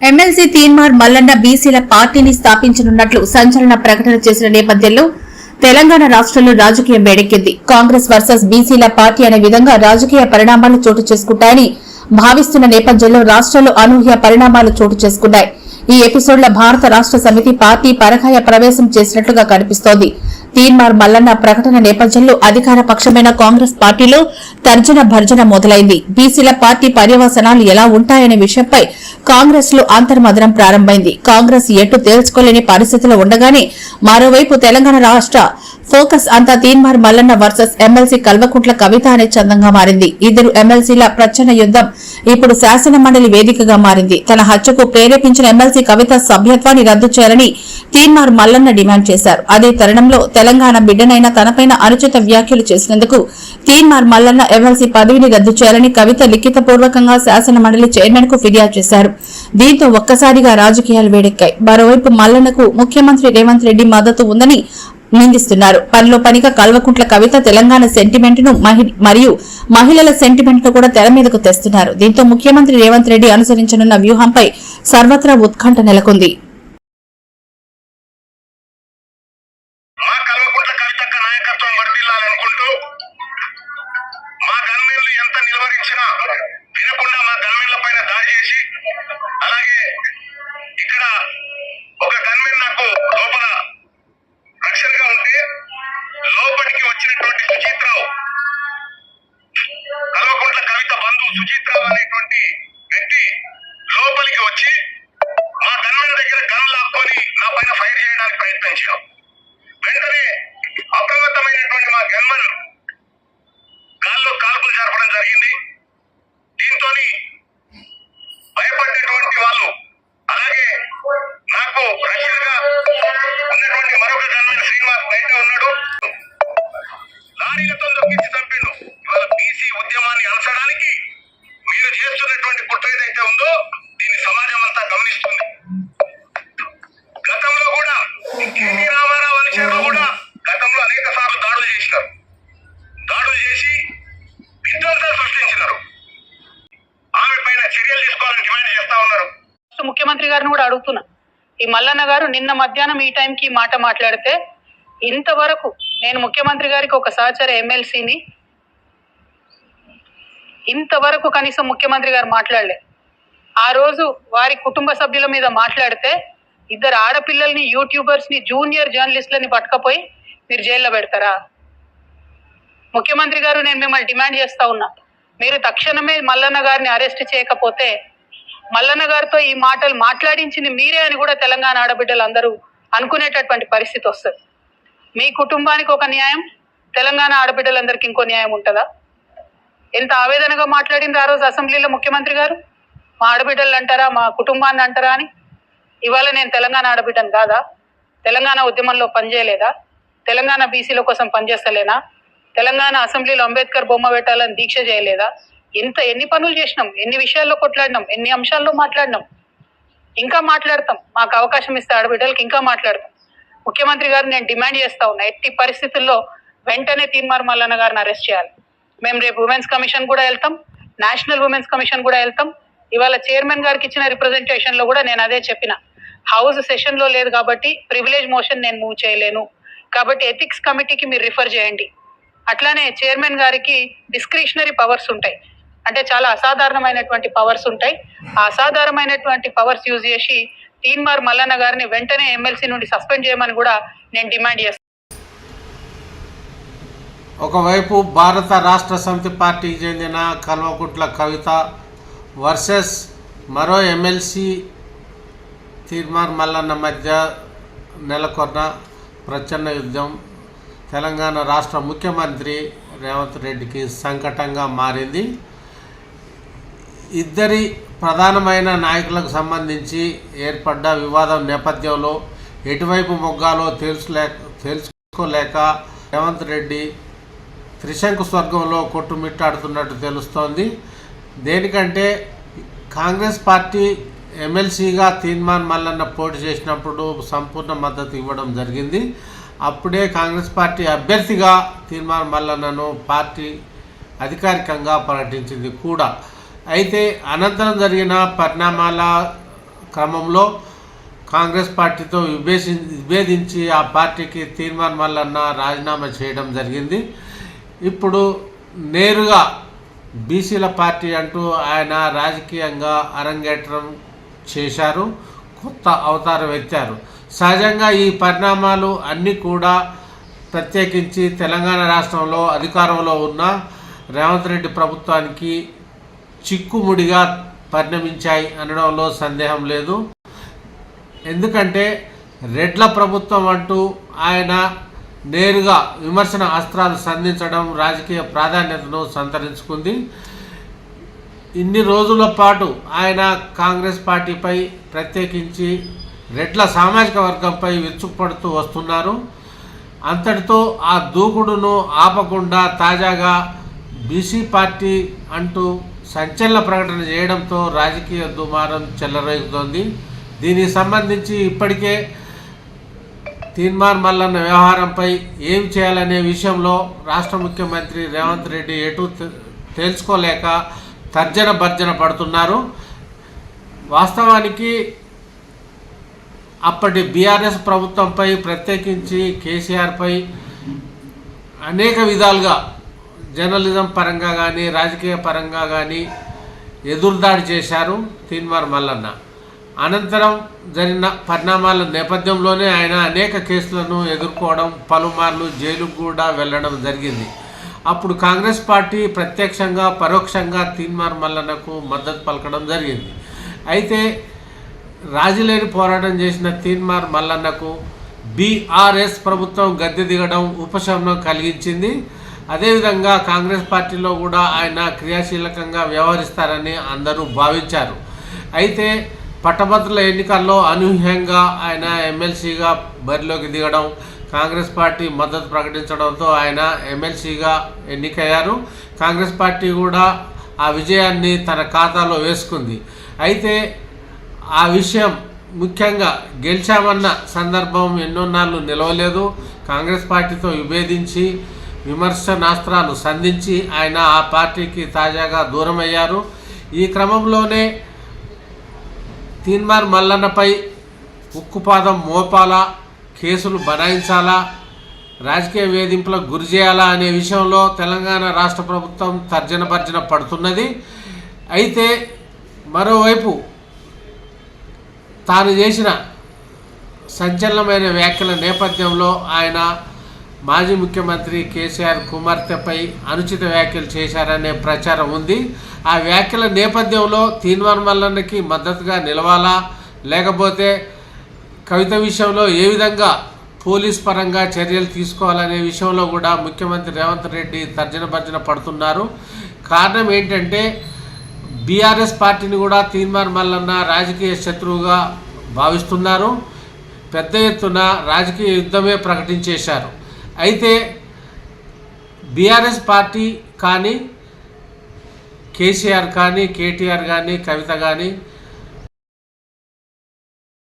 MLC Teenmar Mallanna బీసీల పార్టీని స్థాపించనున్నట్లు సంచలన ప్రకటన చేసిన నేపథ్యంలో తెలంగాణ రాష్ట్రంలో రాజకీయం వేడెక్కింది కాంగ్రెస్ వర్సెస్ బీసీల పార్టీ అనే విధంగా రాజకీయ పరిణామాలు చోటు చేసుకుంటాయని భావిస్తున్న నేపథ్యంలో రాష్ట్రంలో అనూహ్య పరిణామాలు చోటు చేసుకున్నాయి. ఈ ఎపిసోడ్ల భారత రాష్ట్ర సమితి పార్టీ పరకాయ ప్రవేశం చేసినట్లుగా కనిపిస్తోంది. తీన్మార్ మల్లన్న ప్రకటన నేపథ్యంలో అధికార పక్షమైన కాంగ్రెస్ పార్టీలో తర్జన భర్జన మొదలైంది. బీసీల పార్టీ పర్యవసనాలు ఎలా ఉంటాయనే విషయంపై కాంగ్రెస్లో అంతర్మదనం ప్రారంభమైంది. కాంగ్రెస్ ఎటు తేల్చుకోలేని పరిస్థితిలో ఉండగానే మరోవైపు తెలంగాణ రాష్ట్ర ఫోకస్ అంతా తీన్మార్ మల్లన్న వర్సెస్ ఎమ్మెల్సీ కల్వకుంట్ల కవిత అనే చందంగా మారింది. ఇద్దరు ఎమ్మెల్సీల ప్రచన్న యుద్దం ఇప్పుడు శాసన మండలి వేదికగా మారింది. తన హత్యకు ప్రేరేపించిన ఎమ్మెల్సీ కవిత సభ్యత్వాన్ని రద్దు చేయాలని తీన్మార్ మల్లన్న డిమాండ్ చేశారు. అదే తరుణంలో తెలంగాణ బిడ్డనైన తనపైన అనుచిత వ్యాఖ్యలు చేసినందుకు తీన్మార్ మల్లన్న ఎమ్మెల్సీ పదవిని రద్దు చేయాలని కవిత లిఖితపూర్వకంగా శాసన మండలి చైర్మన్కు ఫిర్యాదు చేశారు. దీంతో ఒక్కసారిగా రాజకీయాలు వేడెక్కాయి. మరోవైపు మల్లన్నకు ముఖ్యమంత్రి రేవంత్ రెడ్డి మద్దతు ఉందని నిందిస్తున్నారు. పనిలో పనిగా కల్వకుంట్ల కవిత తెలంగాణ సెంటిమెంట్ను మరియు మహిళల సెంటిమెంట్ను కూడా తెర మీదకు తెస్తున్నారు. దీంతో ముఖ్యమంత్రి రేవంత్ రెడ్డి అనుసరించనున్న వ్యూహంపై సర్వత్రా ఉత్కంఠ నెలకొంది. పైన చేయడానికి ప్రయత్నించాం వెంటనే అప్రమత్తమైనటువంటి మా గన్మన్ గాల్లో కాల్పులు జరపడం జరిగింది. దీంతో భయపడినటువంటి వాళ్ళు అలాగే నాకు రక్షణగా ఉన్నటువంటి మరొక గన్మన్ శ్రీనివాస్ బయట ఉన్నాడు. లారీలతో చేసినారు. దాడులు చేసి విధ్వంసాలు సృష్టించినారు ఆమె పైన చర్యలు తీసుకోవాలని డిమాండ్ చేస్తా ఉన్నారు. ముఖ్యమంత్రి గారిని కూడా అడుగుతున్నా. ఈ మల్లన్న గారు నిన్న మధ్యాహ్నం ఈ టైంకి మాట మాట్లాడితే ఇంతవరకు నేను ముఖ్యమంత్రి గారికి ఒక సహచర ఎమ్మెల్సీని ఇంతవరకు కనీసం ముఖ్యమంత్రి గారు మాట్లాడలే. ఆ రోజు వారి కుటుంబ సభ్యుల మీద మాట్లాడితే ఇద్దరు ఆడపిల్లల్ని యూట్యూబర్స్ని జూనియర్ జర్నలిస్టులని పట్టుకపోయి మీరు జైల్లో పెడతారా? ముఖ్యమంత్రి గారు నేను మిమ్మల్ని డిమాండ్ చేస్తా ఉన్నా. మీరు తక్షణమే మల్లన్న గారిని అరెస్ట్ చేయకపోతే మల్లన్న గారితో ఈ మాటలు మాట్లాడించింది మీరే అని కూడా తెలంగాణ ఆడబిడ్డలు అందరూ అనుకునేటటువంటి పరిస్థితి వస్తుంది. మీ కుటుంబానికి ఒక న్యాయం తెలంగాణ ఆడబిడ్డలందరికీ ఇంకో న్యాయం ఉంటుందా? ఎంత ఆవేదనగా మాట్లాడింది ఆ రోజు అసెంబ్లీలో ముఖ్యమంత్రి గారు? మా ఆడబిడ్డలు అంటారా మా కుటుంబాన్ని అంటారా అని? ఇవాళ నేను తెలంగాణ ఆడబిడ్డను కాదా? తెలంగాణ ఉద్యమంలో పనిచేయలేదా? తెలంగాణ బీసీల కోసం పనిచేస్తలేనా? తెలంగాణ అసెంబ్లీలో అంబేద్కర్ బొమ్మ పెట్టాలని దీక్ష చేయలేదా? ఇంత ఎన్ని పనులు చేసినాం? ఎన్ని విషయాల్లో కొట్లాడినాం? ఎన్ని అంశాల్లో మాట్లాడినాం? ఇంకా మాట్లాడతాం. మాకు అవకాశం ఇస్తే ఆడబిడ్డలకి ఇంకా మాట్లాడతాం. ముఖ్యమంత్రి గారు నేను డిమాండ్ చేస్తా ఉన్నా. ఎట్టి పరిస్థితుల్లో వెంటనే తీన్మార్ మల్లన్న గారిని అరెస్ట్ చేయాలి. మేము రేపు ఉమెన్స్ కమిషన్ కూడా వెళ్తాం. నేషనల్ ఉమెన్స్ కమిషన్ కూడా వెళ్తాం. ఇవాళ చైర్మన్ గారికి ఇచ్చిన రిప్రజెంటేషన్లో కూడా నేను అదే చెప్పిన. హౌస్ సెషన్లో లేదు కాబట్టి ప్రివిలేజ్ మోషన్ నేను మూవ్ చేయలేను. కాబట్టి ఎథిక్స్ కమిటీకి మీరు రిఫర్ చేయండి. అట్లానే చైర్మన్ గారికి డిస్క్రిషనరీ పవర్స్ ఉంటాయి. అంటే చాలా అసాధారణమైనటువంటి పవర్స్ ఉంటాయి. ఆ అసాధారణమైనటువంటి పవర్స్ యూజ్ చేసి తీన్మార్ మల్లన్న గారిని వెంటనే ఎమ్మెల్సీ నుండి సస్పెండ్ చేయమని కూడా నేను డిమాండ్ చేస్తాను ఒకవైపు భారత రాష్ట్ర సమితి పార్టీకి చెందిన కల్వకుంట్ల కవిత వర్సెస్ మరో ఎమ్మెల్సీ తీర్మార్ మల్లన్న మధ్య నెలకొన్న ప్రచన్న యుద్ధం తెలంగాణ రాష్ట్ర ముఖ్యమంత్రి రేవంత్ రెడ్డికి సంకటంగా మారింది. ఇద్దరి ప్రధానమైన నాయకులకు సంబంధించి ఏర్పడ్డ వివాదం నేపథ్యంలో ఎటువైపు మొగ్గాలో తెలుసులేక తెలుసుకోలేక రేవంత్ రెడ్డి త్రిశంకు స్వర్గంలో కొట్టుమిట్టాడుతున్నట్టు తెలుస్తోంది. దేనికంటే కాంగ్రెస్ పార్టీ ఎమ్మెల్సీగా తీర్మాన్ మల్లన్న పోటీ చేసినప్పుడు సంపూర్ణ మద్దతు ఇవ్వడం జరిగింది. అప్పుడే కాంగ్రెస్ పార్టీ అభ్యర్థిగా తీర్మాన్ మల్లన్నను పార్టీ అధికారికంగా ప్రకటించింది కూడా. అయితే అనంతరం జరిగిన పరిణామాల క్రమంలో కాంగ్రెస్ పార్టీతో విభేషి విభేదించి ఆ పార్టీకి తీర్మాన్ మల్లన్న రాజీనామా చేయడం జరిగింది. ఇప్పుడు నేరుగా బీసీల పార్టీ అంటూ ఆయన రాజకీయంగా అరంగేట్రం చేశారు కొత్త అవతారం ఎత్తారు. సహజంగా ఈ పరిణామాలు అన్నీ కూడా ప్రత్యేకించి తెలంగాణ రాష్ట్రంలో అధికారంలో ఉన్న రేవంత్ రెడ్డి ప్రభుత్వానికి చిక్కుముడిగా పరిణమించాయి అనడంలో సందేహం లేదు. ఎందుకంటే రెడ్ల ప్రభుత్వం అంటూ ఆయన నేరుగా విమర్శన అస్త్రాలు సంధించడం రాజకీయ ప్రాధాన్యతను సంతరించుకుంది. ఇన్ని రోజుల పాటు ఆయన కాంగ్రెస్ పార్టీపై ప్రత్యేకించి రెడ్ల సామాజిక వర్గంపై విరుచుకుపడుతూ వస్తున్నారు. అంతటితో ఆ దూకుడును ఆపకుండా తాజాగా బీసీ పార్టీ అంటూ సంచలన ప్రకటన చేయడంతో రాజకీయ దుమారం చెల్లరేగుతోంది దీనికి సంబంధించి ఇప్పటికే తీర్మాన్ మల్లన్న వ్యవహారంపై ఏం చేయాలనే విషయంలో రాష్ట్ర ముఖ్యమంత్రి రేవంత్ రెడ్డి ఎటు తెలుసుకోలేక తేల్చుకోలేక తర్జన భర్జన పడుతున్నారు. వాస్తవానికి అప్పటి బీఆర్ఎస్ ప్రభుత్వంపై ప్రత్యేకించి కేసీఆర్పై అనేక విధాలుగా జర్నలిజం పరంగా కానీ రాజకీయ పరంగా కానీ ఎదురుదాడి చేశారు తీన్మార్ మల్లన్న. అనంతరం జరిగిన పరిణామాల నేపథ్యంలోనే ఆయన అనేక కేసులను ఎదుర్కోవడం పలుమార్లు జైలుకు కూడా వెళ్ళడం జరిగింది. అప్పుడు కాంగ్రెస్ పార్టీ ప్రత్యక్షంగా పరోక్షంగా తీన్మార్ మల్లన్నకు మద్దతు పలకడం జరిగింది. అయితే రాజీలేని పోరాటం చేసిన తీన్మార్ మల్లన్నకు బీఆర్ఎస్ ప్రభుత్వం గద్దె దిగడం ఉపశమనం కలిగించింది. అదేవిధంగా కాంగ్రెస్ పార్టీలో కూడా ఆయన క్రియాశీలకంగా వ్యవహరిస్తారని అందరూ భావించారు. అయితే పట్టభద్రుల ఎన్నికల్లో అనూహ్యంగా ఆయన ఎమ్మెల్సీగా బరిలోకి దిగడం కాంగ్రెస్ పార్టీ మద్దతు ప్రకటించడంతో ఆయన ఎమ్మెల్సీగా ఎన్నికయ్యారు. కాంగ్రెస్ పార్టీ కూడా ఆ విజయాన్ని తన ఖాతాలో వేసుకుంది. అయితే ఆ విషయం ముఖ్యంగా గెలిచామన్న సందర్భం ఎన్నోన్నాళ్ళు నిలవలేదు. కాంగ్రెస్ పార్టీతో విభేదించి విమర్శనాస్త్రాలు సంధించి ఆయన ఆ పార్టీకి తాజాగా దూరమయ్యారు. ఈ క్రమంలోనే తీన్మార్ మల్లన్నపై ఉక్కుపాదం మోపాలా కేసులు బనాయించాలా రాజకీయ వేధింపులకు గురి చేయాలా అనే విషయంలో తెలంగాణ రాష్ట్ర ప్రభుత్వం తర్జన భర్జన పడుతున్నది. అయితే మరోవైపు తాను చేసిన సంచలనమైన వ్యాఖ్యల నేపథ్యంలో ఆయన మాజీ ముఖ్యమంత్రి కేసీఆర్ కుమార్తెపై అనుచిత వ్యాఖ్యలు చేశారనే ప్రచారం ఉంది. ఆ వ్యాఖ్యల నేపథ్యంలో తీన్మార్ మల్లన్నకి మద్దతుగా నిలవాలా? లేకపోతే కవిత విషయంలో ఏ విధంగా పోలీస్ పరంగా చర్యలు తీసుకోవాలనే విషయంలో కూడా ముఖ్యమంత్రి రేవంత్ రెడ్డి తర్జన భర్జన పడుతున్నారు. కారణం ఏంటంటే బీఆర్ఎస్ పార్టీని కూడా తీన్మార్ మల్లన్న రాజకీయ శత్రువుగా భావిస్తున్నారు. పెద్ద ఎత్తున రాజకీయ యుద్ధమే ప్రకటించేశారు. అయితే బీఆర్ఎస్ పార్టీ కానీ కేసీఆర్ కానీ కేటీఆర్ కానీ కవిత కానీ